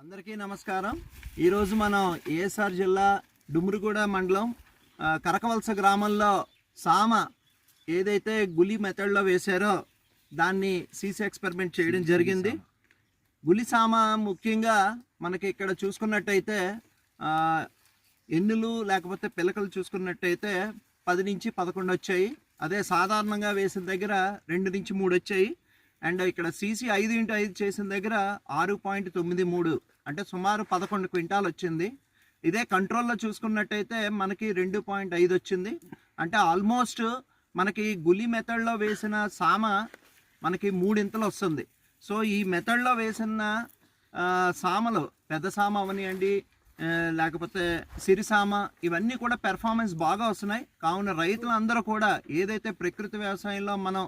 అందరికీ నమస్కారం. ఈరోజు మనం ఏఎస్ఆర్ జిల్లా డుమ్రిగూడ మండలం కరకవలస గ్రామంలో సామ ఏదైతే గులి మెథడ్లో వేశారో దాన్ని సీసీ ఎక్స్పెరిమెంట్ చేయడం జరిగింది. గులి సామ ముఖ్యంగా మనకి ఇక్కడ చూసుకున్నట్టయితే ఎన్నులు లేకపోతే పిలకలు చూసుకున్నట్టయితే పది నుంచి పదకొండు వచ్చాయి. అదే సాధారణంగా వేసిన దగ్గర రెండు నుంచి మూడు వచ్చాయి. అండ్ ఇక్కడ సీసీ ఐదు ఇంటూ ఐదు చేసిన దగ్గర ఆరు పాయింట్ తొమ్మిది మూడు అంటే సుమారు పదకొండు క్వింటాల్ వచ్చింది. ఇదే కంట్రోల్లో చూసుకున్నట్టయితే మనకి రెండు పాయింట్ ఐదు వచ్చింది. అంటే ఆల్మోస్ట్ మనకి గులి మెథడ్లో వేసిన సామ మనకి మూడింతలు వస్తుంది. సో ఈ మెథడ్లో వేసిన సామలు పెద్ద సామ అవనియండి లేకపోతే సిరిసామ ఇవన్నీ కూడా పెర్ఫార్మెన్స్ బాగా వస్తున్నాయి. కావున రైతులందరూ కూడా ఏదైతే ప్రకృతి వ్యవసాయంలో మనం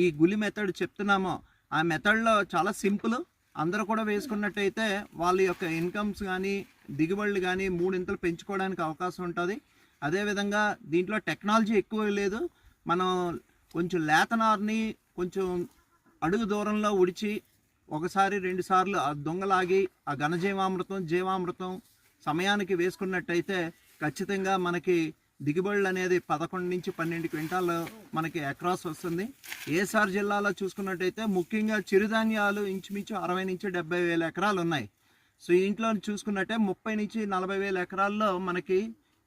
ఈ గులి మెథడ్ చెప్తున్నామో ఆ మెథడ్లో చాలా సింపుల్. అందరూ కూడా వేసుకున్నట్టయితే వాళ్ళ యొక్క ఇన్కమ్స్ కానీ దిగుబడులు కానీ మూడింతలు పెంచుకోవడానికి అవకాశం ఉంటుంది. అదేవిధంగా దీంట్లో టెక్నాలజీ ఎక్కువ లేదు. మనం కొంచెం లేతనార్ని కొంచెం అడుగు దూరంలో ఉడిచి ఒకసారి రెండు సార్లు ఆ దొంగలాగి ఆ ఘనజీవామృతం జీవామృతం సమయానికి వేసుకున్నట్టయితే ఖచ్చితంగా మనకి దిగుబడులు అనేది పదకొండు నుంచి పన్నెండు క్వింటాలు మనకి అక్రాస్ వస్తుంది. ఏసార్ జిల్లాలో చూసుకున్నట్టయితే ముఖ్యంగా చిరుధాన్యాలు ఇంచుమించు అరవై నుంచి డెబ్బై వేల ఎకరాలు ఉన్నాయి. సో ఇంట్లో చూసుకున్నట్టే ముప్పై నుంచి నలభై వేల ఎకరాల్లో మనకి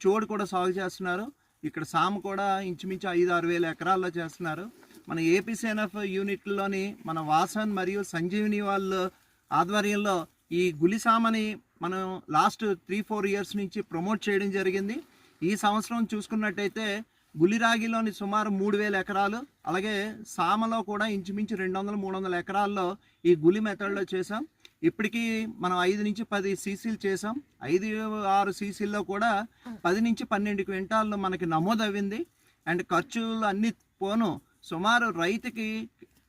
చోడు కూడా సాగు చేస్తున్నారు. ఇక్కడ సాము కూడా ఇంచుమించు ఐదు ఆరు వేల ఎకరాల్లో చేస్తున్నారు. మన ఏపీసీఎన్ఎఫ్ యూనిట్లోని మన వాసన్ మరియు సంజీవిని వాళ్ళ ఆధ్వర్యంలో ఈ గులి సామని మనం లాస్ట్ త్రీ ఫోర్ ఇయర్స్ నుంచి ప్రమోట్ చేయడం జరిగింది. ఈ సంవత్సరం చూసుకున్నట్టయితే గులిరాగిలోని సుమారు మూడు వేల ఎకరాలు అలాగే సామలో కూడా ఇంచుమించు రెండు వందల మూడు వందల ఎకరాల్లో ఈ గులి మెథడ్లో చేసాం ఇప్పటికీ మనం ఐదు నుంచి పది సీసీలు చేసాం ఐదు ఆరు సీసీల్లో కూడా పది నుంచి పన్నెండు క్వింటాల్లో మనకి నమోదవ్వింది. అండ్ ఖర్చులు అన్ని పోను. సుమారు రైతుకి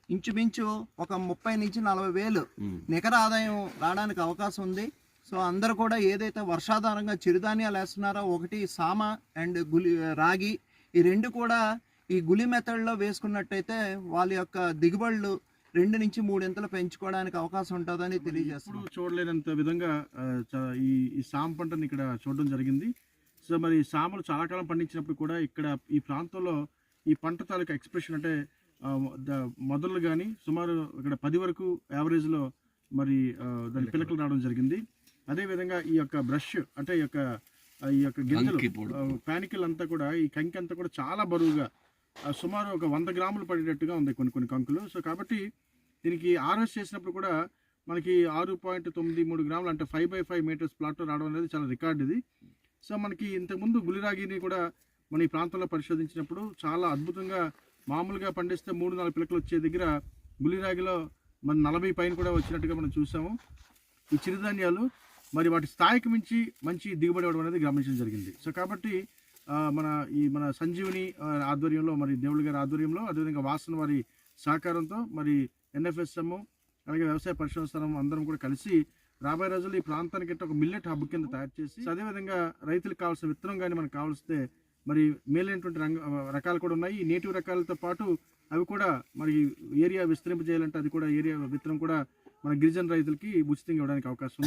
ఇంచుమించు ఒక ముప్పై నుంచి నలభై వేలు నికర ఆదాయం రావడానికి అవకాశం ఉంది. సో అందరూ కూడా ఏదైతే వర్షాధారంగా చిరుధాన్యాలు వేస్తున్నారో ఒకటి సామ అండ్ గులి రాగి ఈ రెండు కూడా ఈ గులి మెథడ్లో వేసుకున్నట్టయితే వాళ్ళ యొక్క దిగుబడులు రెండు నుంచి మూడింతలు పెంచుకోవడానికి అవకాశం ఉంటుందని తెలియజేస్తున్నాం. ఎప్పుడు చూడలేనంత విధంగా ఈ ఈ సామ పంటను ఇక్కడ చూడడం జరిగింది. సో మరి సామలు చాలా కాలం పండించినప్పుడు కూడా ఇక్కడ ఈ ప్రాంతంలో ఈ పంట తాలూకా ఎక్స్ప్రెషన్ అంటే మొదలు కానీ సుమారు ఇక్కడ పది వరకు యావరేజ్లో మరి దాని పిలకలు రావడం జరిగింది. అదేవిధంగా ఈ యొక్క బ్రష్ అంటే ఈ యొక్క ఈ యొక్క గింజలు పానికల్ అంతా కూడా ఈ కంకి అంతా కూడా చాలా బరువుగా సుమారు ఒక వంద గ్రాములు పడేటట్టుగా ఉంది కొన్ని కొన్ని కంకులు. సో కాబట్టి దీనికి ఆర్ఎస్ చేసినప్పుడు కూడా మనకి ఆరు పాయింట్ తొమ్మిది మూడు గ్రాములు అంటే ఫైవ్ బై ఫైవ్ మీటర్స్ ప్లాట్లో రావడం అనేది చాలా రికార్డ్ ఇది. సో మనకి ఇంతకుముందు గులిరాగిని కూడా మన ఈ ప్రాంతంలో పరిశోధించినప్పుడు చాలా అద్భుతంగా మామూలుగా పండిస్తే మూడు నాలుగు పిలకలు వచ్చే దగ్గర గులిరాగిలో మన నలభై పైన కూడా వచ్చినట్టుగా మనం చూసాము. ఈ చిరుధాన్యాలు మరి వాటి స్థాయికి మించి మంచి దిగుబడి ఇవ్వడం అనేది గమనించడం జరిగింది. సో కాబట్టి మన ఈ మన సంజీవిని ఆధ్వర్యంలో మరి దేవుళ్ళ గారి ఆధ్వర్యంలో అదేవిధంగా వాసన వారి సహకారంతో మరి ఎన్ఎఫ్ఎస్ఎం అలాగే వ్యవసాయ పరిశోధన స్థలం అందరం కూడా కలిసి రాబోయే రోజుల్లో ఈ ప్రాంతానికి ఒక మిల్లెట్ హబ్ కింద తయారు చేసి అదేవిధంగా రైతులకు కావాల్సిన విత్తనం కానీ మనకు కావాల్సితే మరి మేలైనటువంటి రంగ రకాలు కూడా ఉన్నాయి. ఈ నేటివ్ రకాలతో పాటు అవి కూడా మరి ఏరియా విస్తరింపజేయాలంటే అది కూడా ఏరియా విత్తనం కూడా మన గిరిజన రైతులకి ఉచితంగా ఇవ్వడానికి అవకాశం